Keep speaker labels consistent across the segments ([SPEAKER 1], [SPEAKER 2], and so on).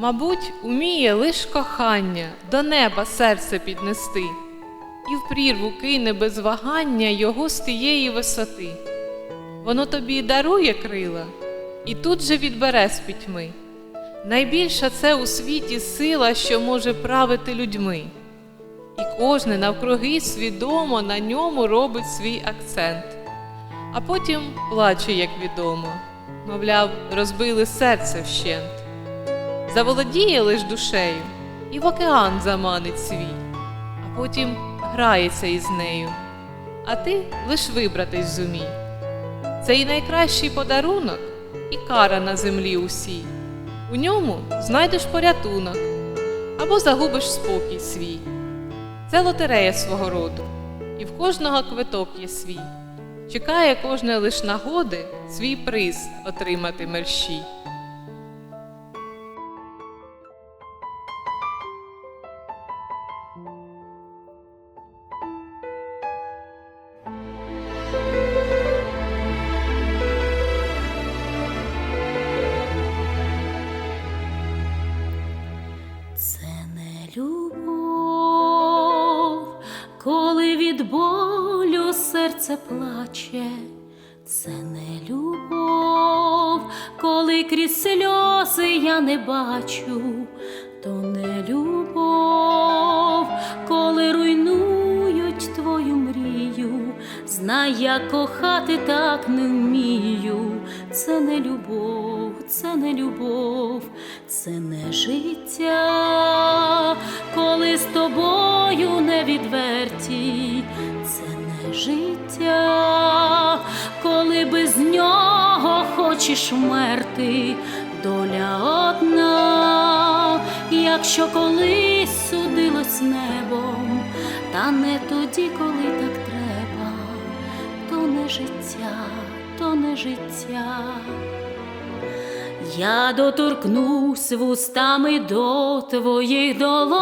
[SPEAKER 1] Мабуть, уміє лиш кохання до неба серце піднести, і в прірву кине без вагання його з тієї висоти. Воно тобі дарує крила, і тут же відбере з пітьми. Найбільша це у світі сила, що може правити людьми, і кожне навкруги свідомо на ньому робить свій акцент, а потім плаче, як відомо, мовляв, розбили серце вщент. Заволодіє лиш душею і в океан заманить свій, а потім грається із нею, а ти лиш вибратись зумій. Це і найкращий подарунок, і кара на землі усій. У ньому знайдеш порятунок або загубиш спокій свій. Це лотерея свого роду, і в кожного квиток є свій. Чекає кожне лиш нагоди свій приз отримати мерщій.
[SPEAKER 2] Це не любов, коли від болю серце плаче, це не любов, коли крізь сльози я не бачу, то не любов, коли руйнують твою мрію, знай, я кохати так не вмію. Це не любов, це не любов, це не життя, коли з тобою не відверті, це не життя, коли без нього хочеш вмерти, доля одна, якщо колись судилось небом, та не тоді, коли так треба, то не життя, то не життя. Я доторкнусь вустами до твоїх долонь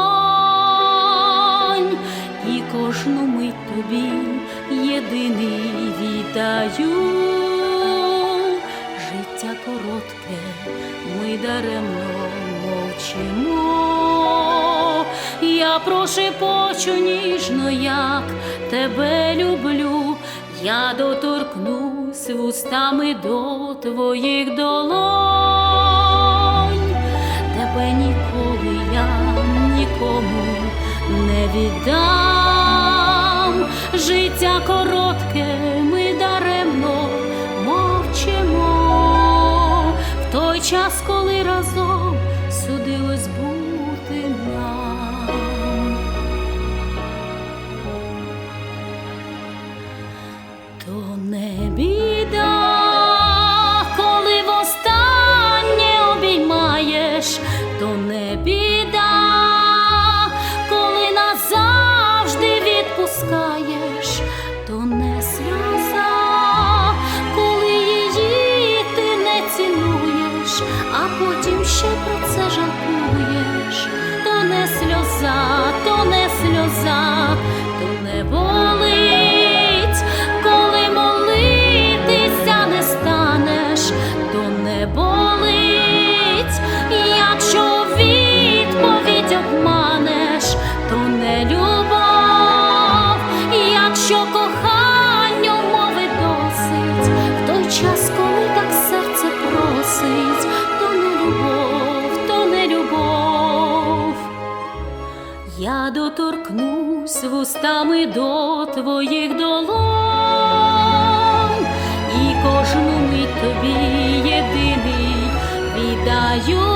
[SPEAKER 2] і кожну мить тобі єдиний віддаю. Життя коротке, ми даремно мовчимо. Я прошепочу ніжно, як тебе люблю. Я доторкнусь вустами до твоїх долонь, віддам. Життя коротке, ми даремно мовчимо в той час, вустами до твоїх долонь і кожну мить тобі єдиний віддаю.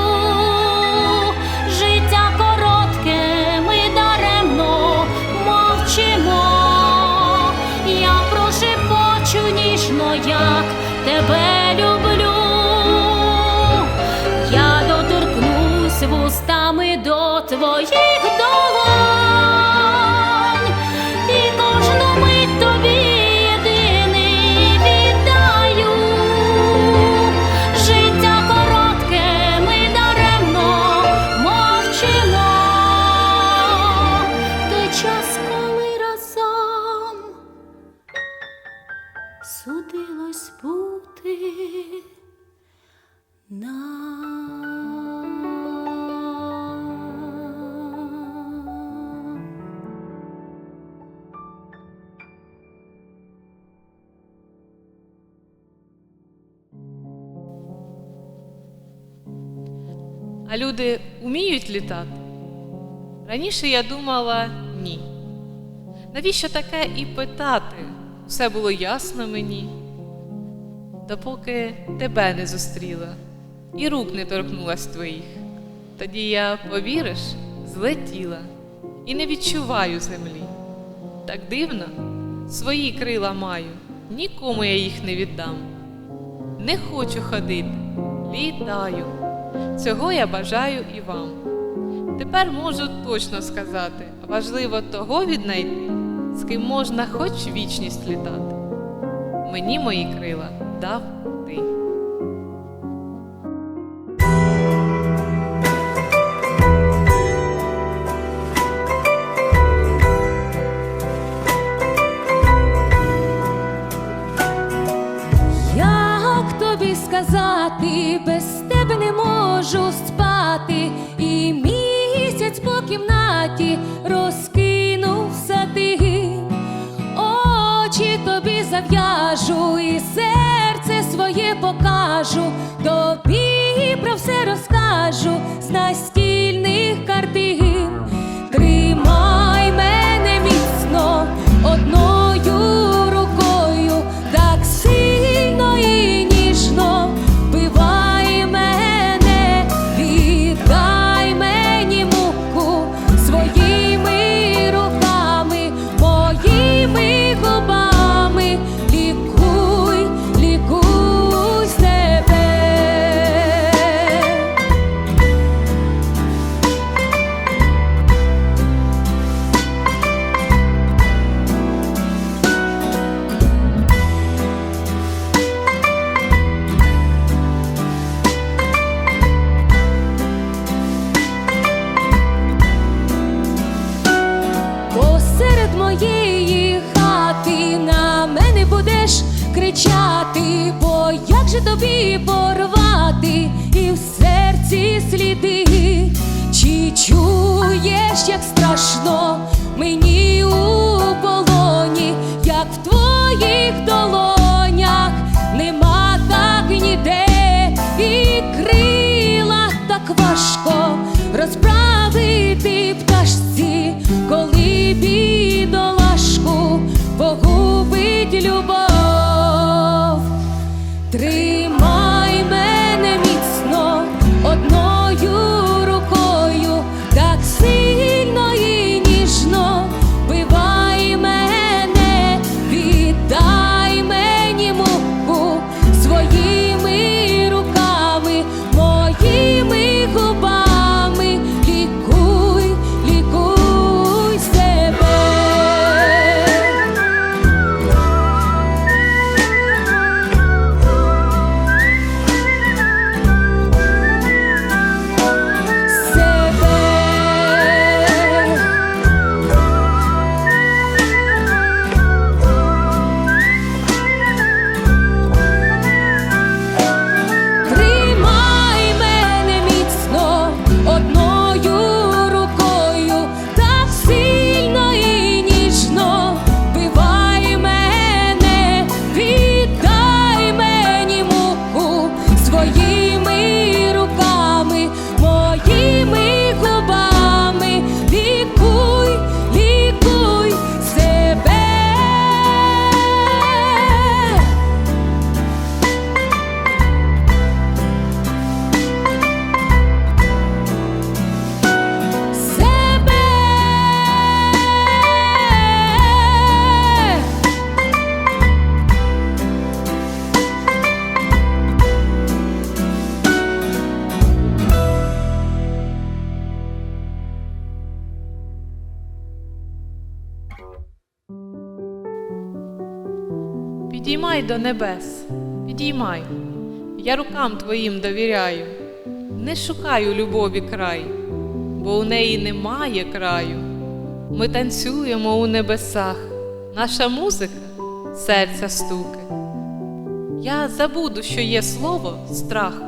[SPEAKER 1] А люди вміють літати? Раніше я думала ні. Навіщо таке і питати? Все було ясно мені. Допоки тебе не зустріла і рук не торкнулась твоїх. Тоді я, повіриш, злетіла і не відчуваю землі. Так дивно, свої крила маю, нікому я їх не віддам. Не хочу ходити, літаю. Цього я бажаю і вам. Тепер можу точно сказати, важливо того віднайти, з ким можна хоч вічність літати. Мені мої крила дав
[SPEAKER 3] можу спати, і місяць по кімнаті розкинувся ти, очі тобі зав'яжу, і серце своє покажу, тобі про все розкажу. З сліди, чи чуєш, як страшно
[SPEAKER 1] Підіймай до небес, підіймай, я рукам твоїм довіряю, не шукаю любові край, бо у неї немає краю. Ми танцюємо у небесах, наша музика серця стуки. Я забуду, що є слово страх,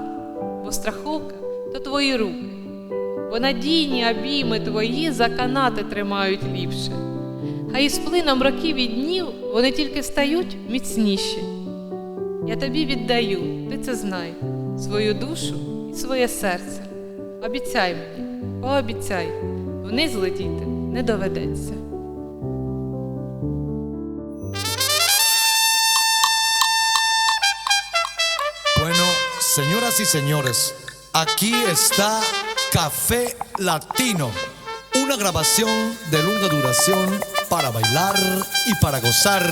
[SPEAKER 1] бо страховка то твої руки, бо надійні обійми твої за канати тримають ліпше. Хай із плином років і днів вони тільки стають міцніші. Я тобі віддаю, ти це знай, свою душу і своє серце.
[SPEAKER 4] Обіцяй мені, пообіцяй, вниз летіти не доведеться.
[SPEAKER 5] Bueno, señoras y señores, aquí está Café Latino, una grabación de larga duración para bailar y para gozar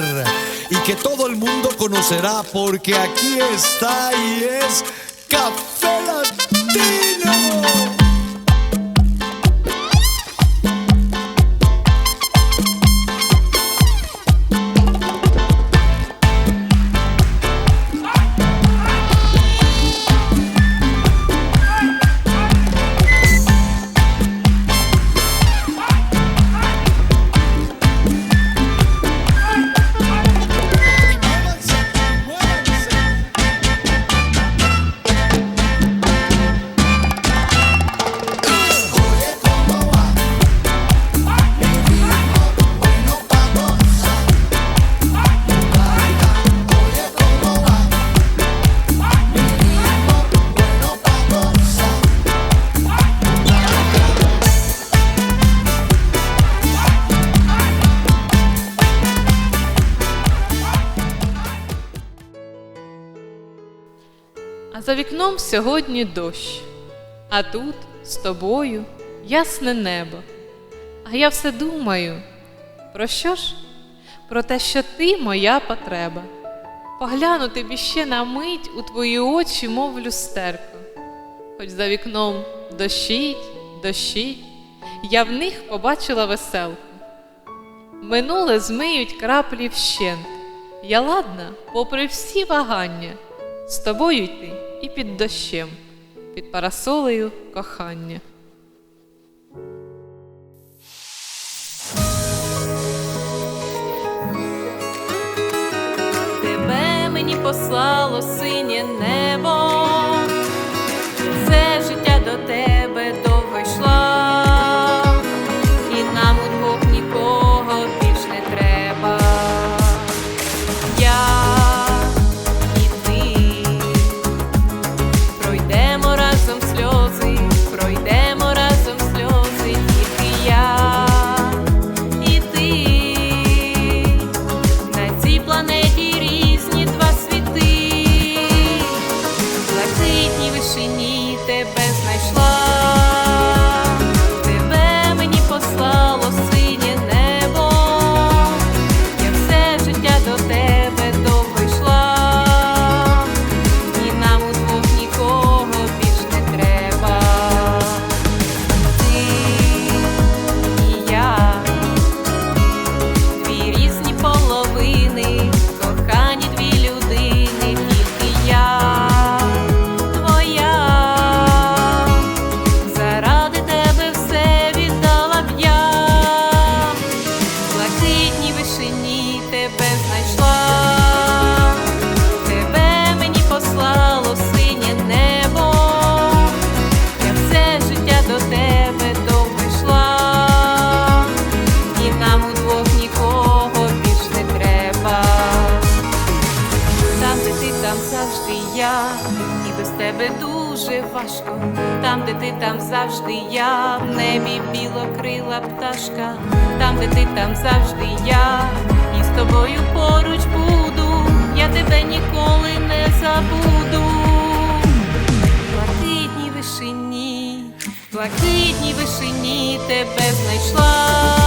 [SPEAKER 5] y que todo el mundo conocerá porque aquí está y es Café Latino.
[SPEAKER 4] За вікном сьогодні дощ, а тут з тобою ясне небо. А я все думаю, про що ж? Про те, що ти моя потреба. Погляну тобі ще на мить у твої очі, мов люстерко. Хоч за вікном дощить, дощить, я в них побачила веселку. Минуле змиють краплі вщент. Я ладна, попри всі вагання, з тобою йти і під дощем, під парасолею кохання. Тебе мені послало синє небо, дуже важко. Там, де ти, там завжди я, в небі білокрила пташка. Там, де ти, там завжди я, і з тобою поруч буду, я тебе ніколи не забуду. Блакитній вишині, блакитній вишині тебе знайшла.